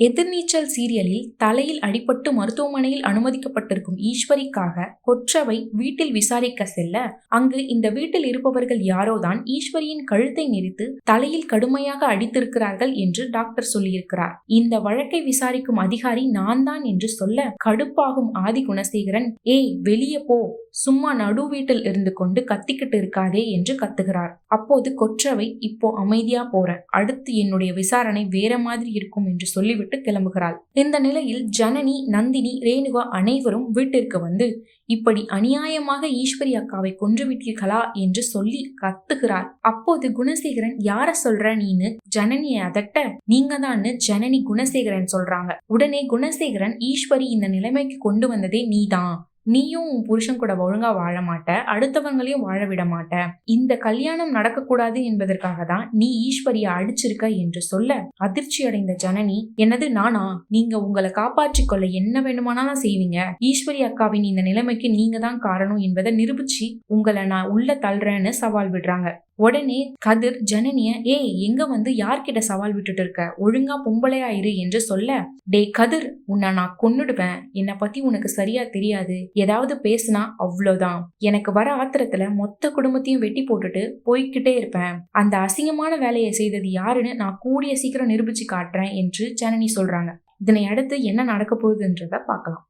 எதிர்நீச்சல் சீரியலில் தலையில் அடிபட்டு மருத்துவமனையில் அனுமதிக்கப்பட்டிருக்கும் ஈஸ்வரிக்காக கொற்றவை வீட்டில் விசாரிக்க செல்ல அங்கு இந்த வீட்டில் இருப்பவர்கள் யாரோதான் ஈஸ்வரியின் கழுத்தை நெரித்து தலையில் கடுமையாக அடித்திருக்கிறார்கள் என்று டாக்டர் சொல்லியிருக்கிறார். இந்த வழக்கை விசாரிக்கும் அதிகாரி நான் தான் என்று சொல்ல கடுப்பாகும் ஆதி குணசேகரன் ஏய் வெளியே போ. சும்மா நடு வீட்டில் இருந்து கொண்டு கத்திக்கிட்டு இருக்காதே என்று கத்துகிறார். அப்போது கொற்றவை இப்போ அமைதியா போறேன் அடுத்து என்னுடைய விசாரணை வேற மாதிரி இருக்கும் என்று சொல்லிவிட்டு கிளம்புகிறாள். இந்த நிலையில் ஜனனி நந்தினி ரேணுகா அனைவரும் வீட்டிற்கு வந்து இப்படி அநியாயமாக ஈஸ்வரி அக்காவை கொன்று விட்டீர்களா? என்று சொல்லி கத்துகிறார் அப்போது குணசேகரன் யார சொல்ற நீன்னு ஜனனியை அதட்ட. நீங்க தான்னு ஜனனி குணசேகரன் சொல்றாங்க. உடனே குணசேகரன் ஈஸ்வரி இந்த நிலைமைக்கு கொண்டு வந்ததே நீதான். நீயும் உன் புருஷன் கூட ஒழுங்கா வாழ மாட்ட அடுத்தவங்களையும் வாழ விட மாட்ட. இந்த கல்யாணம் நடக்கக்கூடாது என்பதற்காக தான் நீ ஈஸ்வரியை அடிச்சிருக்க என்று சொல்ல அதிர்ச்சி அடைந்த ஜனனி என்னது நானா? நீங்க உங்களை காப்பாற்றிக் கொள்ள என்ன வேணுமானாலும் செய்வீங்க. ஈஸ்வரி அக்காவின் இந்த நிலைமைக்கு நீங்க தான் காரணம் என்பதை நிரூபிச்சு உங்களை நான் உள்ள தள்ளுறேன்னு சவால் விடுறாங்க. உடனே கதிர் ஜனனிய ஏய் எங்க வந்து யார்கிட்ட சவால் விட்டுட்டு இருக்க? ஒழுங்கா பொம்பளையா இரு என்று சொல்ல டே கதிர் உன்னை நான் கொன்னுடுவேன். என்னை பத்தி உனக்கு சரியா தெரியாது. ஏதாவது பேசுனா அவ்வளோதான். எனக்கு வர ஆத்திரத்துல மொத்த குடும்பத்தையும் வெட்டி போட்டுட்டு போய்கிட்டே இருப்பேன். அந்த அசிங்கமான வேலையை செய்தது யாருன்னு நான் கூடிய சீக்கிரம் நிரூபிச்சு காட்டுறேன் என்று ஜனனி சொல்றாங்க. இதனை அடுத்து என்ன நடக்க போகுதுன்றத பார்க்கலாம்.